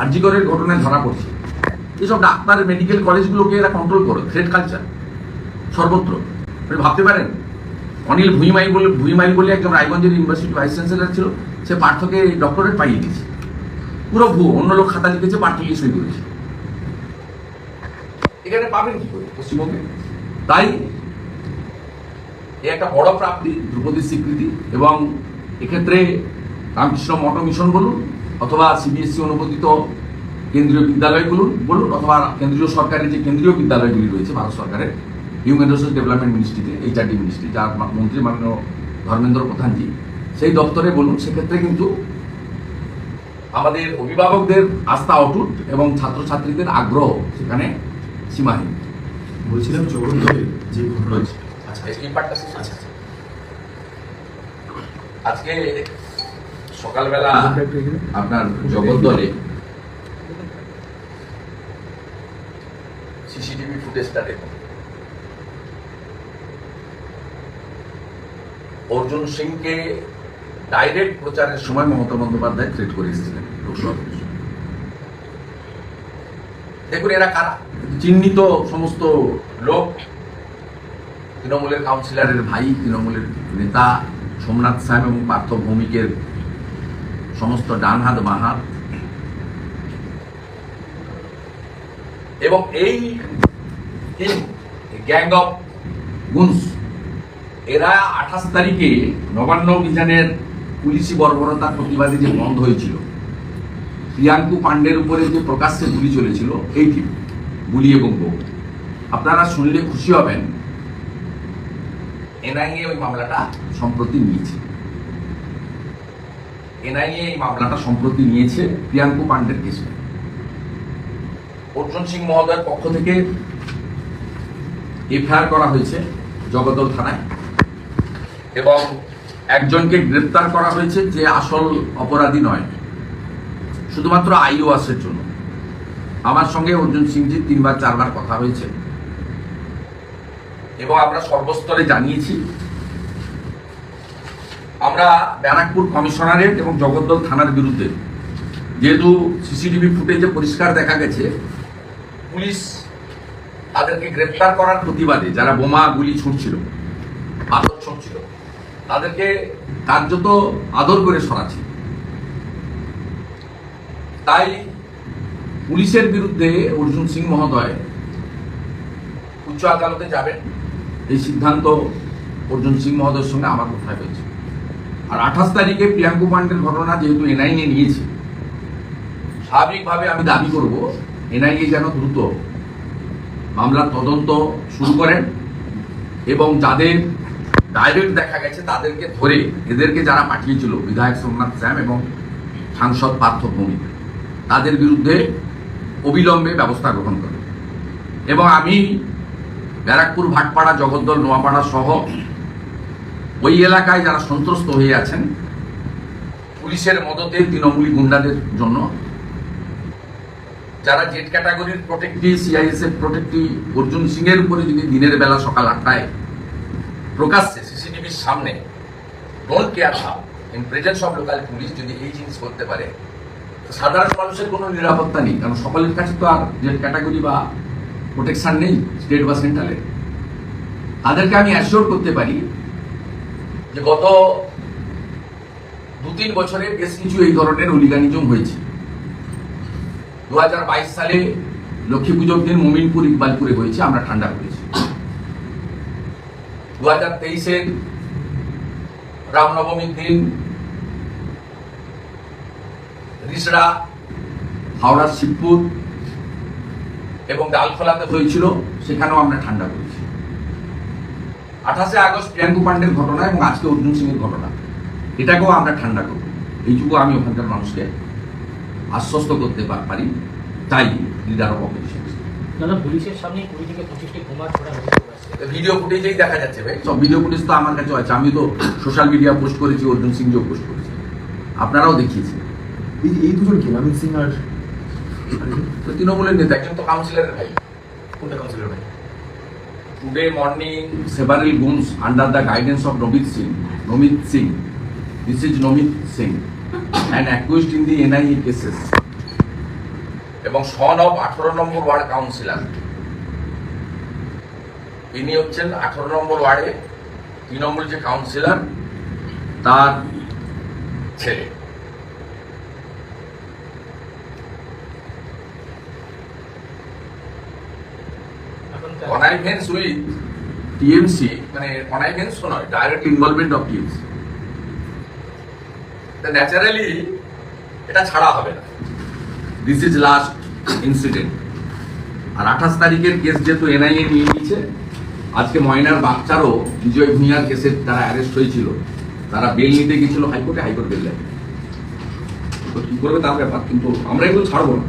আর্জিকরের ঘটনায় ধরা পড়ছে। এসব ডাক্তার মেডিকেল কলেজগুলোকে এরা কন্ট্রোল করে থ্রেড কালচার সর্বত্র। আপনি ভাবতে পারেন, অনিল ভুইমাই বলে ভুইমাই বলে একজন রায়গঞ্জের ইউনিভার্সিটি ভাইস চ্যান্সেলর ছিল, সে পার্থকে ডক্টরেট পাইয়ে দিয়েছে। পুরো ভুয়ো, অন্য লোক খাতা লিখেছে পার্থ গিয়ে সই করেছে। এখানে পাবেন কি করে? পশ্চিমবঙ্গে? তাই, এ একটা বড় প্রাপ্তি, ধ্রুপদীর স্বীকৃতি, এবং এক্ষেত্রে রামকৃষ্ণ মঠ মিশন বলুন অথবা সিবিএসসি E অনুমোদিত কেন্দ্রীয় বিদ্যালয়গুলো বলুন অথবা কেন্দ্রীয় সরকারের যে কেন্দ্রীয় বিদ্যালয়গুলি রয়েছে ভারত সরকারের হিউম্যান রিসোর্স ডেভেলপমেন্ট মিনিস্ট্রিতে এইচআরডি মিনিস্ট্রি যার মন্ত্রী মাননীয় ধর্মেন্দ্র প্রধানজি সেই দপ্তরে বলুন সেক্ষেত্রে কিন্তু আমাদের অভিভাবকদের আস্থা অটুট এবং ছাত্রছাত্রীদের আগ্রহ সেখানে সীমাহীন বলছিলাম যে ঘটনা। আচ্ছা এই পার্টটা শেষ আছে। আজকে সকালবেলা আপনার জগদ্দলে সিসিটিভি ফুটেজটা দেখুন। অর্জুন সিংকে ডাইরেক্ট প্রচারের সময় মমতা বন্দ্যোপাধ্যায় থ্রেট করে এসেছিলেন লোকসভা দেখুন এরা কারা? চিহ্নিত সমস্ত লোক তৃণমূলের কাউন্সিলরের ভাই তৃণমূলের নেতা সোমনাথ স্যাম এবং পার্থ ভৌমিকের সমস্ত ডান হাত, বাঁ হাত। এবং এই গ্যাং অফ গুনস এরা আঠাশ তারিখে নবান্ন অভিযানের পুলিশি বর্বরতার প্রতিবাদে যে বন্ধ হয়েছিল, প্রিয়াঙ্কু পাণ্ডের উপরে যে প্রকাশ্যে গুলি চলেছিল, এই টিম গুলি এবং বউ। আপনারা শুনলে খুশি হবেন, এনআইএ ওই মামলাটা সম্প্রতি নিয়েছে এনআইএ এই মামলাটা সম্প্রতি নিয়েছে প্রিয়াঙ্কু পাণ্ডের কেসে। অর্জুন সিং মহোদয়ের পক্ষ থেকে এফআইআর করা হয়েছে জগদল থানায় এবং একজনকে গ্রেপ্তার করা হয়েছে যে আসল অপরাধী নয়, শুধুমাত্র আইওয়াসের জন্য। আমার সঙ্গে অর্জুন সিংজি তিনবার, চারবার কথা হয়েছে এবং আমরা সর্বস্তরে জানিয়েছি আমরা ব্যারাকপুর কমিশনারেট এবং জগদ্দল থানার বিরুদ্ধে যেহেতু সিসিটিভি ফুটেজে পরিষ্কার দেখা গেছে, পুলিশ তাদেরকে গ্রেপ্তার করার প্রতিবাদে যারা বোমা, গুলি ছুটছিল পাথর ছুটছিল তাদেরকে কার্যত আদর করে সরাচ্ছি। তাই পুলিশের বিরুদ্ধে অর্জুন সিং মহোদয় উচ্চ আদালতে যাবেন। এই সিদ্ধান্ত অর্জুন সিং মহোদয়ের সঙ্গে আমার কথা হয়েছে। আর আঠাশ তারিখে প্রিয়াঙ্কু পান্ডের ঘটনা যেহেতু এনআইএ নিয়েছে, স্বাভাবিকভাবে আমি দাবি করব এনআইএ যেন দ্রুত মামলার তদন্ত শুরু করেন এবং যাদের ডাইরেক্ট দেখা গেছে তাদেরকে ধরে এদেরকে যারা পাঠিয়েছিল, বিধায়ক সোমনাথ শ্যাম এবং সাংসদ পার্থ ভৌমিক, তাদের বিরুদ্ধে অবিলম্বে ব্যবস্থা গ্রহণ করে এবং আমি ব্যারাকপুর, ভাটপাড়া, জগদ্দল, নোয়াপাড়া সহ ওই এলাকায় যারা সন্ত্রস্ত হয়ে আছেন, পুলিশের মদতে তৃণমূলী গুন্ডাদের জন্য, যারা জেড ক্যাটাগরির protectee CISF protectee Arjun Singh এর উপরে যদি দিনের বেলা সকাল আটটায় প্রকাশ্যে সিসিটিভির সামনে don't care how in presence of local police যদি এই জিনিস করতে পারে সাধারণ মানুষের কোনো নিরাপত্তা নেই। কারণ সকলের কাছে তো আর জেড ক্যাটাগরি বা প্রোটেকশন নেই স্টেট বা সেন্ট্রালে তাদেরকে আমি অ্যাসিওর করতে পারি যে গত দু তিন বছরে বেশ কিছু এই ধরনের হুলিগানিজম হয়েছে। দু হাজার বাইশ সালে লক্ষ্মী পুজোর দিন মোমিনপুর ইকবালপুরে হয়েছে, আমরা ঠান্ডা করেছি। দু হাজার তেইশের রামনবমীর দিন রিসড়া হাওড়ার শিবপুর এবং ডালখোলাতে হয়েছিল, সেখানেও আমরা ঠান্ডা করেছি। আঠাশে আগস্ট প্রিয়াঙ্কু পাণ্ডের ঘটনা এবং আজকে অর্জুন সিং এর ঘটনা। এটাকেও আমরা ঠান্ডা করব। এইটুকু আমি ওখানকার মানুষকে আশ্বস্ত করতে পারি। তাই লিডার অফ অপোজিশন। পুলিশের সামনে কুড়ি থেকে পঁচিশটি বোমা ছোড়া ভিডিও ফুটেজেই দেখা যাচ্ছে ভাই। সব ভিডিও ফুটেজ তো আমার কাছে আছে। আমি তো সোশ্যাল মিডিয়া পোস্ট করেছি অর্জুন সিং জিও পোস্ট করেছি। আপনারাও দেখিয়েছেন। এই এই দুজন কি? অমিত সিং আর তো তৃণমূলের নেতা। একজন তো কাউন্সিলরের ভাই। কোনটা কাউন্সিলর ভাই? Today morning, several goons under the guidance of Nomit Singh, Nomit Singh, this is Nomit Singh, and accused in the NIA cases, এবং সন অফ আঠারো নম্বর ওয়ার্ড কাউন্সিলর ইনি হচ্ছেন আঠারো নম্বর ওয়ার্ডে তৃণমূল যে কাউন্সিলর তার ছেলে টিএমসি মানে নয় direct involvement of TMC. Naturally এটা ছাড়া হবে না। দিস ইজ লাস্ট ইনসিডেন্ট আর আঠাশ তারিখের কেস যেহেতু এনআইএ নিয়ে নিয়েছে, আজকে ময়নার বাচ্চারও বিজয় ভূঁইয়ার কেসে তারা অ্যারেস্ট হয়েছিল। তারা বেল নিতে গেছিল হাইকোর্টে, হাইকোর্ট বেল দেয় তো কি করবে তার ব্যাপার, কিন্তু আমরা এগুলো ছাড়বো না।